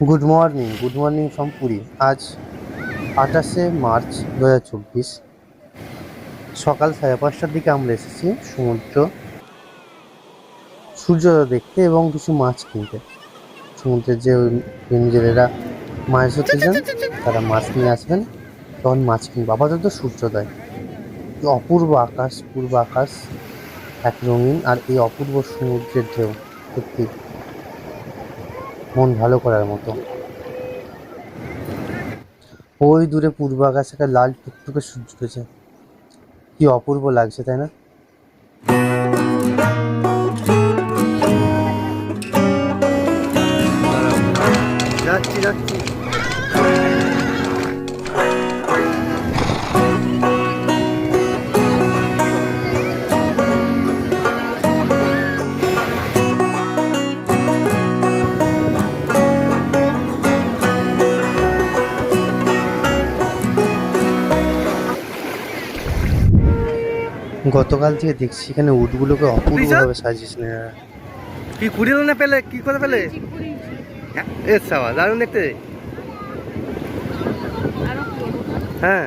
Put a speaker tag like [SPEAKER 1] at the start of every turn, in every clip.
[SPEAKER 1] Good morning good morning from Puri আজ আঠাশে March দু হাজার চব্বিশ। সকাল সাড়ে পাঁচটার দিকে আমরা এসেছি সমুদ্র সূর্যোদয় দেখতে এবং কিছু মাছ কিনতে। সমুদ্রের যে জেলেরা মাছ ধরতে যান তারা মাছ নিয়ে আসবেন। তখন মাছ কিনবো। আপাতত সূর্যোদয়। অপূর্ব আকাশ, পূর্ব আকাশ, এক রঙিন আর এই অপূর্ব সমুদ্রের ঢেউ। সত্যি। ভালো করার মতো। ওই দূরে পূর্ব আকাশ একটা লাল টুকটুকে সূর্য উঠেছে। কি অপূর্ব লাগছে, তাই না? গতকাল থেকে দেখছি এখানে উটগুলোকে অপূর্বভাবে সাজিয়েছে না।
[SPEAKER 2] কি কুড়ি না পেলে? কি করে পেলে? হ্যাঁ এ সাবা দারুণ দেখতে। হ্যাঁ।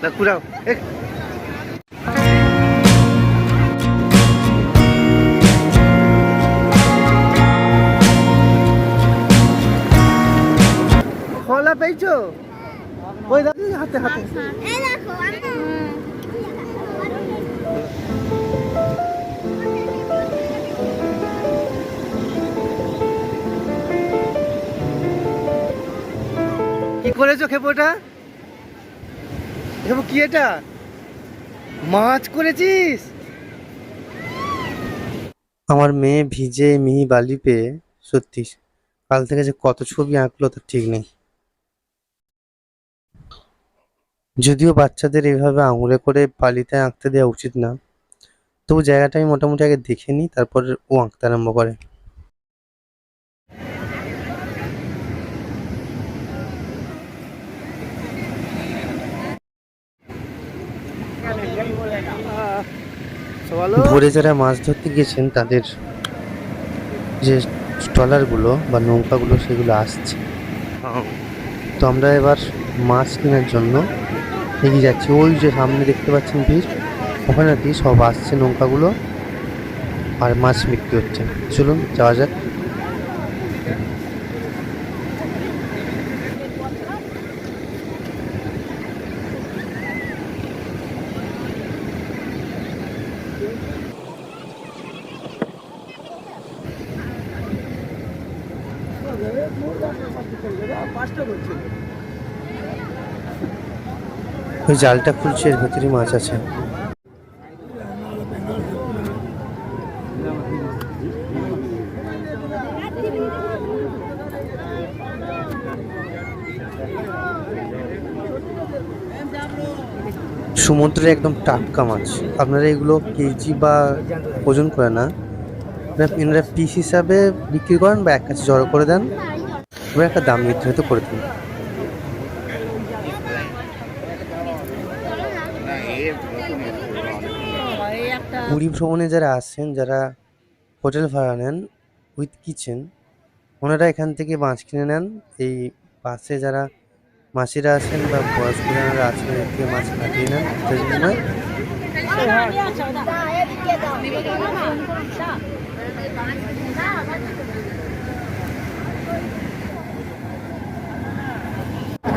[SPEAKER 2] তা কুড়াও। এ। খোলা পেয়েছ? ওই দেখো হাতে হাতে। করেছ খেপোটা? খেপো, কি এটা? মাছ করেছিস?
[SPEAKER 1] আমার মেয়ে ভিজে মিহি বালি পেয়ে, সত্যি, কাল থেকে যে কত ছবি আঁকলো তার ঠিক নেই। যদিও বাচ্চাদের এভাবে আঙুলে করে বালিতে আঁকতে দেওয়া উচিত না, তবু জায়গাটা আমি মোটামুটি আগে দেখে নিই, তারপর ও আঁকতে আরম্ভ করে। ভোরে যারা মাছ ধরতে গিয়েছেন তাদের যে ট্রলারগুলো বা নৌকাগুলো, সেগুলো আসছে। তো আমরা এবার মাছ কেনার জন্য এগিয়ে যাচ্ছি। ওই যে সামনে দেখতে পাচ্ছেন ভিড় ওখানে সব আসছে নৌকাগুলো আর মাছ বিক্রি হচ্ছে। চলুন, যাওয়া যাক। ওই জালটা খুলছে, এর ভেতরে মাছ আছে। সমুদ্রে একদম টাটকা মাছ। আপনারা এগুলো কেজি বা ওজন করে না। এনারা- পিস হিসাবে বিক্রি করেন বা এক কাছে জড়ো করে দেন। এবার একটা দাম নির্ধারিত করে দিন। পুরী ভ্রমণে যারা আসেন যারা হোটেল ভাড়া নেন উইথ কিচেন ওনারা এখান থেকে মাছ কিনে নেন। এই বাসে যারা মাসিরা আসেন বা বয়স্ক যারা আছেন এর থেকে মাছ কাটিয়ে নেন তাদের
[SPEAKER 3] কত করে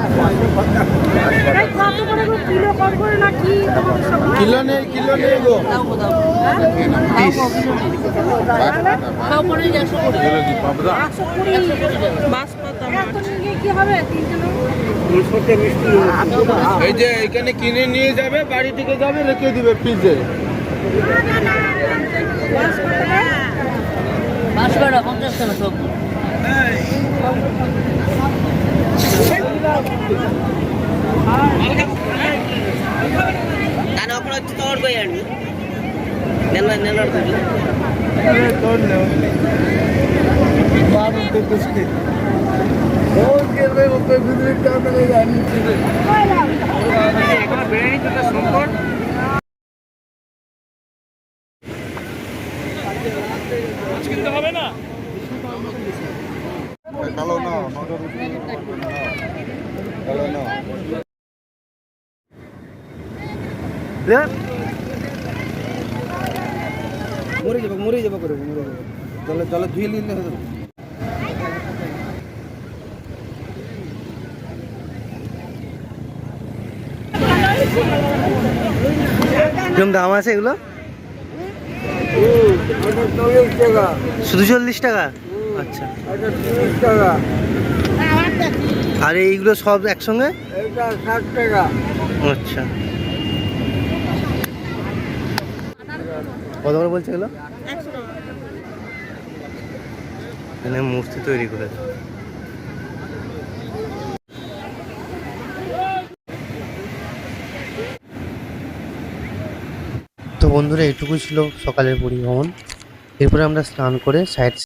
[SPEAKER 3] গো কিলো
[SPEAKER 4] নেই কিলো নেই গো। এই যে এখানে কিনে নিয়ে যাবে, বাড়ি থেকে যাবে, রেখে দিবে
[SPEAKER 3] বাস
[SPEAKER 5] পঞ্চাশ টাকা সব తను ఒకడు వచ్చి తోడుపోయాడు. నిన్న
[SPEAKER 4] నిలబడుతుంది రోజుకి ఇరవై ముప్పై బిజినెస్ కాకుండా అన్ని
[SPEAKER 2] মরে যাব মরে যাব করে মরে যাব। জলে জলে ধুয়ে নিলে হতো কিরম দাম আছে এগুলো? শুধু চল্লিশ টাকা? আচ্ছা।
[SPEAKER 4] টাকা।
[SPEAKER 2] আর এইগুলো সব একসঙ্গে?
[SPEAKER 4] এটা
[SPEAKER 2] আচ্ছা। কত করে বলছে এগুলো? এখানে মূর্তি তৈরি করে
[SPEAKER 1] তো বন্ধুরা এটুকুই ছিল সকালের পরিভ্রমণ। এরপরে আমরা স্নান করে সাইড